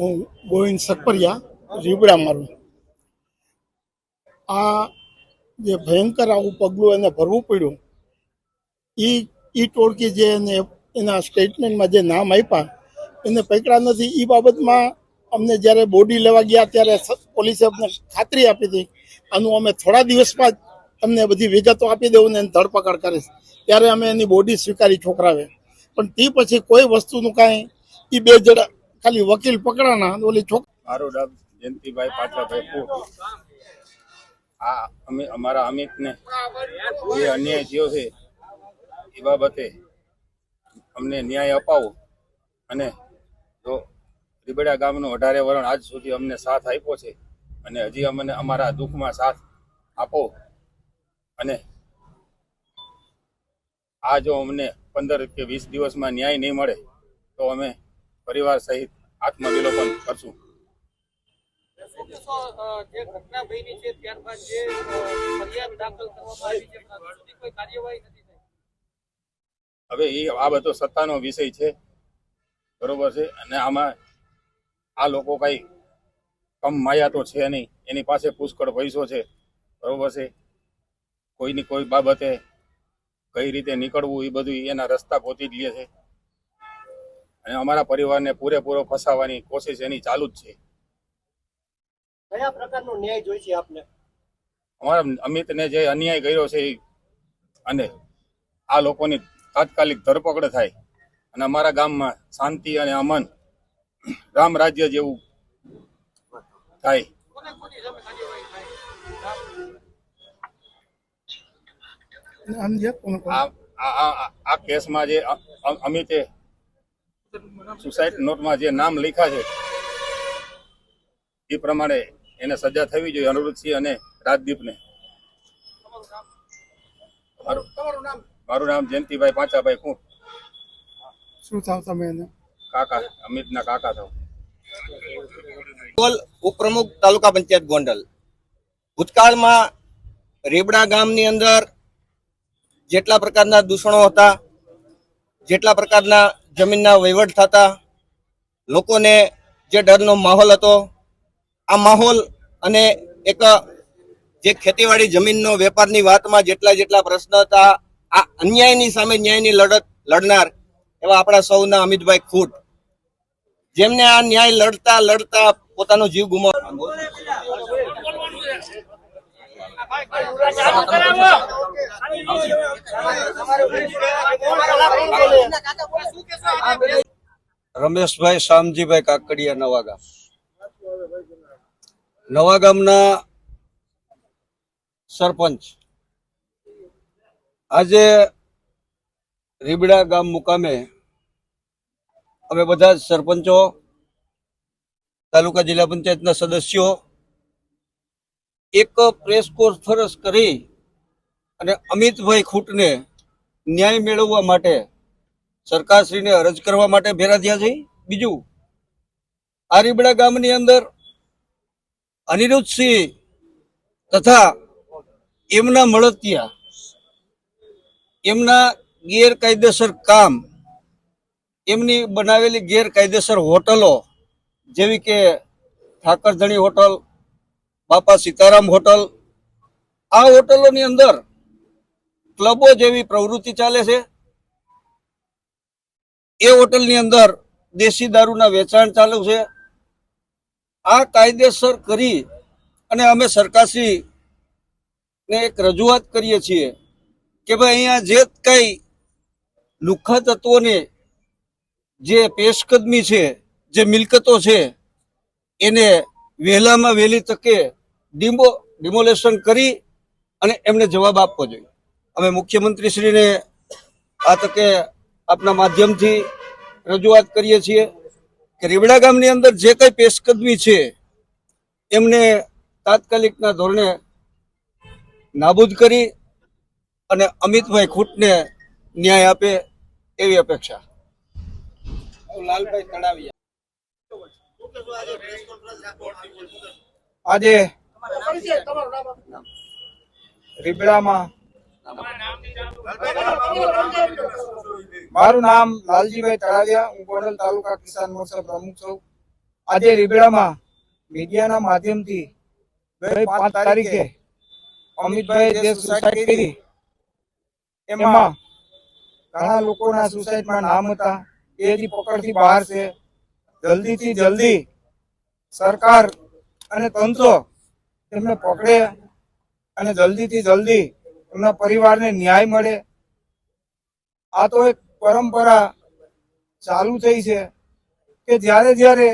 હું ગોવિંદ સકપરિયા રીબડા મારું. આ જે ભયંકર આવું પગલું એને ભરવું પડ્યું એ ઈ ટોળકી જે એને, એના સ્ટેટમેન્ટમાં જે નામ આપ્યા, એને પકડા નથી. એ બાબતમાં અમને જ્યારે બોડી લેવા ગયા ત્યારે પોલીસે અમને ખાતરી આપી હતી. આનું અમે થોડા દિવસમાં જ તમને બધી વિગતો આપી દેવું ને એની ધરપકડ કરીશ. ત્યારે અમે એની બોડી સ્વીકારી છોકરાવે પણ તે પછી કોઈ વસ્તુનું કાંઈ એ બે જણા ખાલી વકીલ પકડાના ઓલી છોક મારું નામ જયંતિભાઈ ભાઈ આ અમે અમારા અમિતને જે અન્યાય થયો છે, એ બાબતે અમને ન્યાય અપાવો અને જો રીબડા ગામનો અઢારે વરણ આજ સુધી અમને સાથ આપ્યો છે અને હજી અમને અમારા દુઃખમાં સાથ આપો અને આ જો અમને પંદર કે વીસ દિવસમાં ન્યાય નહીં મળે, તો અમે પરિવાર સહિત આત્મવિલોપન કરશું. હવે એ આ બધો સત્તાનો વિષય છે બરોબર છે અને આમાં આ લોકો કઈ કમ માયા તો છે નહીં એની પાસે પુષ્કળ પૈસો છે બરોબર છે. કોઈની કોઈ બાબતે કઈ રીતે નીકળવું એ બધું એના રસ્તા ગોતી જ લે છે. અને અમારા પરિવારને પૂરેપૂરો ફસાવવાની કોશિશ એની ચાલુ જ છે. કયા પ્રકારનો ન્યાય જોઈશે આપને? અમારા અમિતને જે અન્યાય કર્યો છે એ અને આ લોકોની તાત્કાલિક ધરપકડ થાય અને અમારા ગામમાં શાંતિ અને અમન રામ રાજ્ય જેવું થાય. આ કેસમાં જે અમિતે સુસાઇડ નોટમાં જે નામ લખ્યા છે એ પ્રમાણે એને સજા થવી જોઈએ અનિરુદ્ધસિંહ અને રાજદીપને. મારું મારું નામ જયંતિભાઈ પાંચાભાઈ કુંટ શું થાવ તમે એને? કાકા અમિતના કાકા થાવ. ઉપપ્રમુખ તાલુકા પંચાયત ગોંડલ. ભૂતકાળમાં રેબડા ગામની અંદર જેટલા પ્રકારના દૂષણો હતા જેટલા પ્રકારના જમીનના વહીવટ થતા લોકોને જે ડરનો માહોલ હતો, આ માહોલ અને એક જે ખેતીવાડી જમીનનો વેપારની વાતમાં જેટલા જેટલા પ્રશ્ન હતા, આ અન્યાયની સામે ન્યાયની લડત લડનાર એવા આપણા સૌના અમિતભાઈ ખૂટ. જેમને આ ન્યાય લડતા લડતા પોતાનો જીવ ગુમાવ રમેશભાઈ શામજીભાઈ કાકડિયા નવાગામ. નવાગામના સરપંચ. આજે રીબડા ગામ મુકામે અમે બધા સરપંચો, તાલુકા જિલ્લા પંચાયતના સદસ્યો એક પ્રેસ કોન્ફરન્સ કરી અને અમિતભાઈ ખૂટને ન્યાય મેળવવા માટે સરકારશ્રીને અરજ કરવા માટે ભેરા થયા છે. બીજું, આરીબડા ગામની અંદર અનિરુદ્ધસિંહ તથા એમના મળતિયા, એમના ગેરકાયદેસર કામ, એમની બનાવેલી ગેરકાયદેસર હોટલો જેવી કે ઠાકરધણી હોટલ બાપા સીતારામ હોટલ. આ હોટલોની અંદર ક્લબો જેવી પ્રવૃત્તિ ચાલે છે. એ હોટલની અંદર દેશી દારૂના વેચાણ ચાલુ છે. આ કાયદેસર કરી અને અમે સરકારશ્રી ને એક રજૂઆત કરીએ છીએ કે ભાઈ અહીંયા જે કંઈ લુખ્ખા તત્વોને જે પેશકદમી છે, જે મિલકતો છે, એને વહેલામાં વહેલી તકે ડિમો ડિમોલેશન કરી અને એમને જવાબ આપવો જોઈએ. અમે મુખ્યમંત્રીશ્રીને આ તકે આપના માધ્યમથી રજૂઆત કરીએ છીએ કે રીવડા ગામની અંદર જે કંઈ પેશકદમી છે એમને તાત્કાલિકના ધોરણે નાબૂદ કરી અને અમિતભાઈ ખૂટને ન્યાય આપે એવી અપેક્ષા. લાલભાઈ તળાવિયા. આજે રીબડામાં. મારું નામ લાલજીભાઈ તળાવિયા હું ગોંડલ તાલુકા કિસાન મોરચા પ્રમુખ છું. આજે રીબડામાં મીડિયાના માધ્યમથી પાંચ તારીખે અમિતભાઈ જે સુસાઇડ કરી એમાં ઘણા લોકોના સુસાઇડમાં નામ હતા. એ હજી પકડથી બહાર છે. જલ્દીથી જલ્દી સરકાર અને તંત્ર એમને પકડે અને જલ્દીથી જલ્દી એમના પરિવારને ન્યાય મળે. આ તો એક પરંપરા ચાલુ થઈ છે કે જ્યારે જ્યારે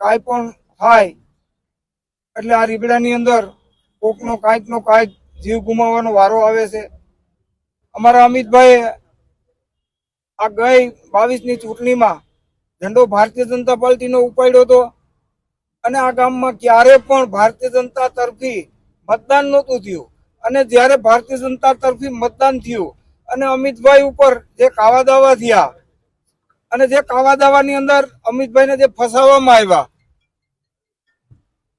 કાંઈ પણ થાય એટલે આ રીબડાની અંદર કોકનો કાંઈકનો કાંઈક જીવ ગુમાવવાનો વારો આવે છે. અમારા અમિતભાઈ આ ગઈ બાવીસની ચૂંટણીમાં ઝંડો ભારતીય જનતા પાર્ટીનો ઉપાડ્યો હતો. અને આ ગામમાં ક્યારે પણ ભારતીય જનતા તરફી મતદાન નહોતું થયું. અને જ્યારે ભારતીય જનતા તરફી મતદાન થયું અને અમિતભાઈ ઉપર જે કાવા દાવા થયા અને જે કાવા દાવાની અંદર અમિતભાઈને જે ફસાવવામાં આવ્યા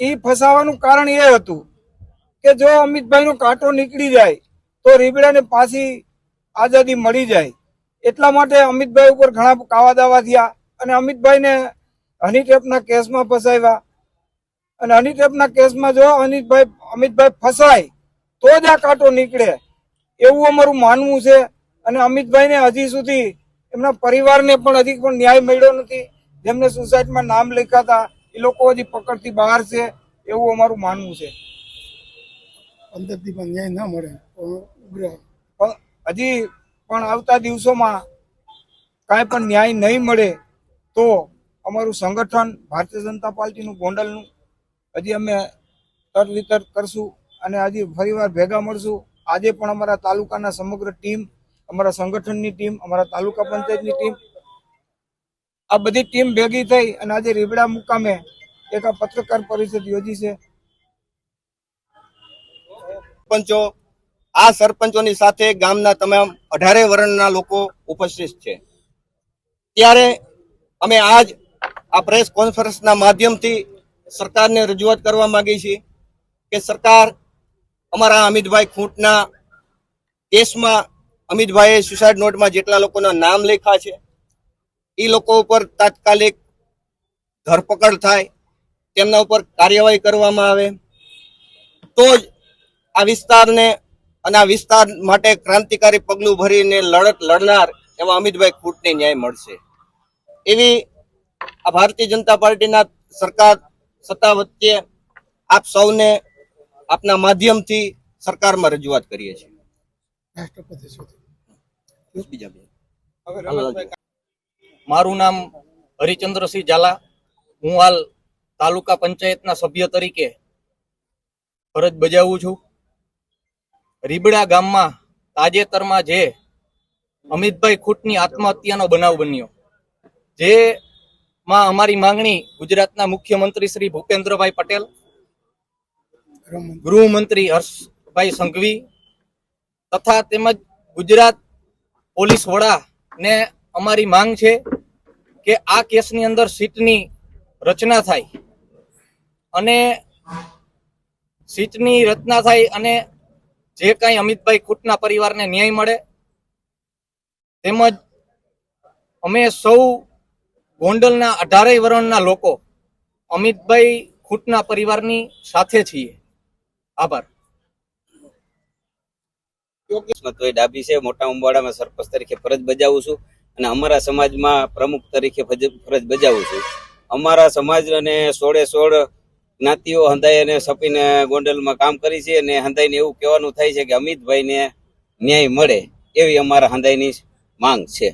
એ ફસાવાનું કારણ એ હતું કે જો અમિતભાઈનો કાંટો નીકળી જાય તો રીબડાને પાછી આઝાદી મળી જાય. એટલા માટે અમિતભાઈ ઉપર ઘણા કાવા દાવા થયા અને અમિતભાઈને હની ટેપના કેસમાં ફસાવ્યા. અને હની કેસમાં જો અનિતભાઈ અમિતભાઈ ફસાય તો જ આ કાંટો નીકળે. એવું અમારું માનવું છે. અને અમિતભાઈને હજી સુધી એમના પરિવારને પણ હજી પણ ન્યાય મળ્યો નથી. જેમને સુસાઇડમાં નામ લખ્યા હતા એ લોકો હજી પકડથી બહાર છે. એવું અમારું માનવું છે. અંદરથી પણ ન્યાય ના મળે પણ હજી પણ આવતા દિવસોમાં કાંઈ પણ ન્યાય નહીં મળે તો અમારું સંગઠન ભારતીય જનતા પાર્ટીનું ગોંડલનું હજી અમે તર વિતર કરશું અને હજી ફરીવાર ભેગા મળશું. આજે પણ અમારા તાલુકાના સમગ્ર ટીમ, અમારા સંગઠનની ટીમ, અમારા તાલુકા પંચાયતની ટીમ, આ બધી ટીમ ભેગી થઈ અને આજે રીબડા મુકામે એક પત્રકાર પરિષદ યોજી છે. પંચો આ સરપંચોની સાથે ગામના તમામ અઢારે વર્ણના લોકો ઉપસ્થિત છે. ત્યારે અમે આજ આ પ્રેસ કોન્ફરન્સના માધ્યમથી સરકારને રજૂઆત કરવા માંગી છીએ કે સરકાર અમારા અમિતભાઈ ખૂંટના કેસમાં અમિતભાઈએ સુસાઇડ નોટમાં જેટલા લોકોના નામ લેખા છે, એ લોકો ઉપર તાત્કાલિક ધરપકડ થાય, તેમના ઉપર કાર્યવાહી કરવામાં આવે. તો જ આ વિસ્તારને અને આ વિસ્તાર માટે ક્રાંતિકારી પગલું ભરીને લડત લડનાર એવા અમિતભાઈ ખૂટને ન્યાય મળશે. એવી આ ભારતીય જનતા પાર્ટીના સરકાર સત્તા વચ્ચે આપ સૌને આપના માધ્યમથી સરકારમાં રજૂઆત કરીએ છીએ. રાષ્ટ્રપતિ સુધી. બીજા બે. મારું નામ હરિચંદ્રસિંહ ઝાલા. હું હાલ તાલુકા પંચાયતના સભ્ય તરીકે ફરજ બજાવું છું. રીબડા ગામમાં તાજેતરમાં જે અમિતભાઈ ખૂટની આત્મહત્યાનો બનાવ બન્યો જે માં અમારી માંગણી ગુજરાતના મુખ્યમંત્રી શ્રી ભૂપેન્દ્રભાઈ પટેલ, ગૃહમંત્રી હર્ષભાઈ સંઘવી તથા તેમજ ગુજરાત પોલીસ વડા ને અમારી માંગ છે કે આ કેસની અંદર સીટની રચના થાય અને સીટની રચના થાય અને જે કાંઈ અમિતભાઈ ખૂટના પરિવારને ન્યાય મળે તેમજ અમે સૌ ગોંડલના અઢારેય વરણના લોકો અમિતભાઈ ખૂટના પરિવારની સાથે છીએ. આભાર. ડાબી છે, મોટા ઉંબાડામાં સરપંચ તરીકે ફરજ બજાવું છું અને અમારા સમાજમાં પ્રમુખ તરીકે ફરજ બજાવું છું. અમારા સમાજ અને સોળે સોળ જ્ઞાતિઓ હંધાઈ અને સપીને ગોંડલમાં કામ કરી છે અને હંધાઈને એવું કહેવાનું થાય છે કે અમિતભાઈને ન્યાય મળે એવી અમારા હંધાઈની માંગ છે.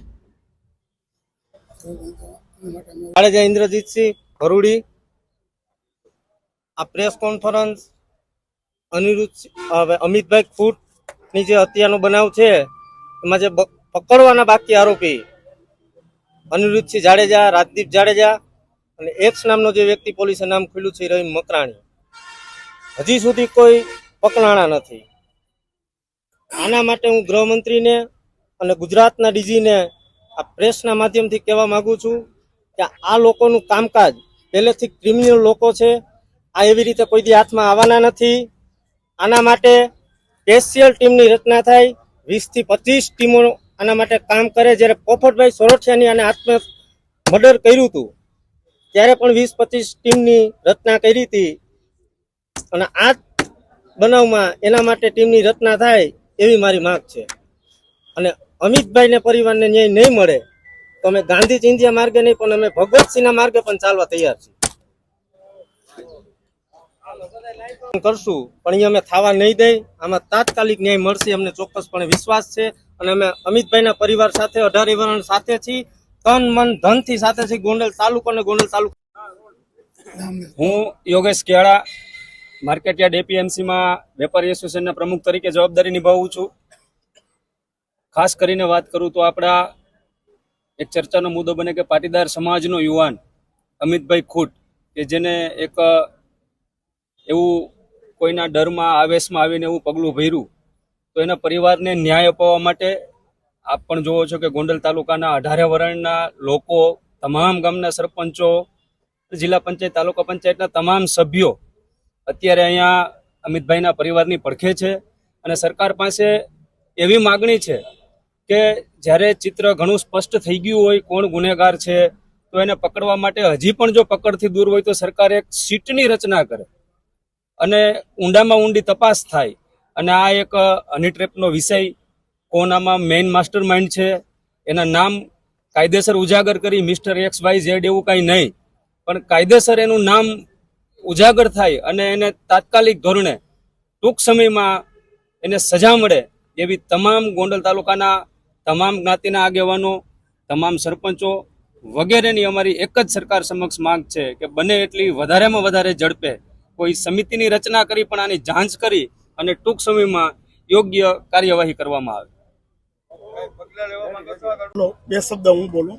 જાડેજા ઇન્દ્રજીતસિંહ ભરૂડી, આ પ્રેસ કોન્ફરન્સ અનિરુદ્ધ હવે અમિતભાઈ ફૂટની જે હત્યાનો બનાવ છે, એમાં જે પકડવાના બાકી આરોપી અનિરુદ્ધસિંહ જાડેજા, રાજદીપ જાડેજા અને એક્સ નામનો જે વ્યક્તિ પોલીસે નામ ખુલ્યું છે રહીમ મકરાણી. હજી સુધી કોઈ પકડાણા નથી. આના માટે હું ગૃહમંત્રીને અને ગુજરાતના ડીજીને આ પ્રેસના માધ્યમથી કહેવા માગું છું કે આ લોકોનું કામકાજ પહેલેથી ક્રિમિનલ લોકો છે. આ એવી રીતે કોઈ દી હાથમાં આવવાના નથી. આના માટે સ્પેશિયલ ટીમની રચના થાય. વીસથી પચીસ ટીમો આના માટે કામ કરે. જ્યારે પોપટભાઈ સોરઠિયાની આને આત્મ મર્ડર કર્યું હતું, ત્યારે પણ વીસ પચીસ ટીમની રચના કરી હતી. અને આ બનાવમાં એના માટે ટીમની રચના થાય એવી મારી માગ છે. અને અમિતભાઈને પરિવારને ન્યાય નહીં મળે તો અમે ગાંધી ચિંધ્યા માર્ગે નહીં, પણ અમે ભગવતસિંહના માર્ગે પણ ચાલવા તૈયાર છીએ. કરશું, પણ એ અમે થવા નહીં દઈ. આમાં તાત્કાલિક ન્યાય મળશે, અમને ચોક્કસપણે વિશ્વાસ છે. અને અમે અમિતભાઈના પરિવાર સાથે, અઢારે વરણ સાથે છીએ. તન, મન, ધનથી સાથે છીએ. ગોંડલ તાલુકો અને ગોંડલ તાલુકો. હું યોગેશ કેળા માર્કેટયાર્ડ એપીએમસીમાં વેપારી એસોસિએશનના પ્રમુખ તરીકે જવાબદારી નિભાવું છું. ખાસ કરીને વાત કરું તો આપણા એક ચર્ચાનો મુદ્દો બને કે પાટીદાર સમાજનો યુવાન અમિતભાઈ ખૂટ, કે જેને એક એવું કોઈના ડરમાં આવેશમાં આવીને એવું પગલું ભર્યું, તો એના પરિવારને ન્યાય અપાવવા માટે આપ પણ જોવો છો કે ગોંડલ તાલુકાના અઢારે વરણના લોકો, તમામ ગામના સરપંચો, જિલ્લા પંચાયત, તાલુકા પંચાયતના તમામ સભ્યો અત્યારે અહીંયા અમિતભાઈના પરિવારની પડખે છે અને સરકાર પાસે એવી માગણી છે કે જ્યારે ચિત્ર ઘણું સ્પષ્ટ થઈ ગયું હોય, કોણ ગુનેગાર છે, તો એને પકડવા માટે હજી પણ જો પકડથી દૂર હોય, તો સરકાર એક સીટની રચના કરે. અને ઊંડામાં ઊંડી તપાસ થાય. અને આ એક હની ટ્રેપનો વિષય કોણ આમાં મેઇન માસ્ટર માઇન્ડ છે, એના નામ કાયદેસર ઉજાગર કરી મિસ્ટર એક્સ વાય ઝેડ એવું કાંઈ નહીં. પણ કાયદેસર એનું નામ ઉજાગર થાય અને એને તાત્કાલિક ધોરણે ટૂંક સમયમાં એને સજા મળે એવી તમામ ગોંડલ તાલુકાના તમામ જ્ઞાતિના આગેવાનો તમામ સરપંચો વગેરેની અમારી એક જ સરકાર સમક્ષ માંગ છે કે બને એટલી વધારેમાં વધારે ઝડપે કોઈ સમિતિની રચના કરી પણ આની જાંચ કરી અને ટૂંક સમયમાં યોગ્ય કાર્યવાહી કરવામાં આવે. બે શબ્દ હું બોલું?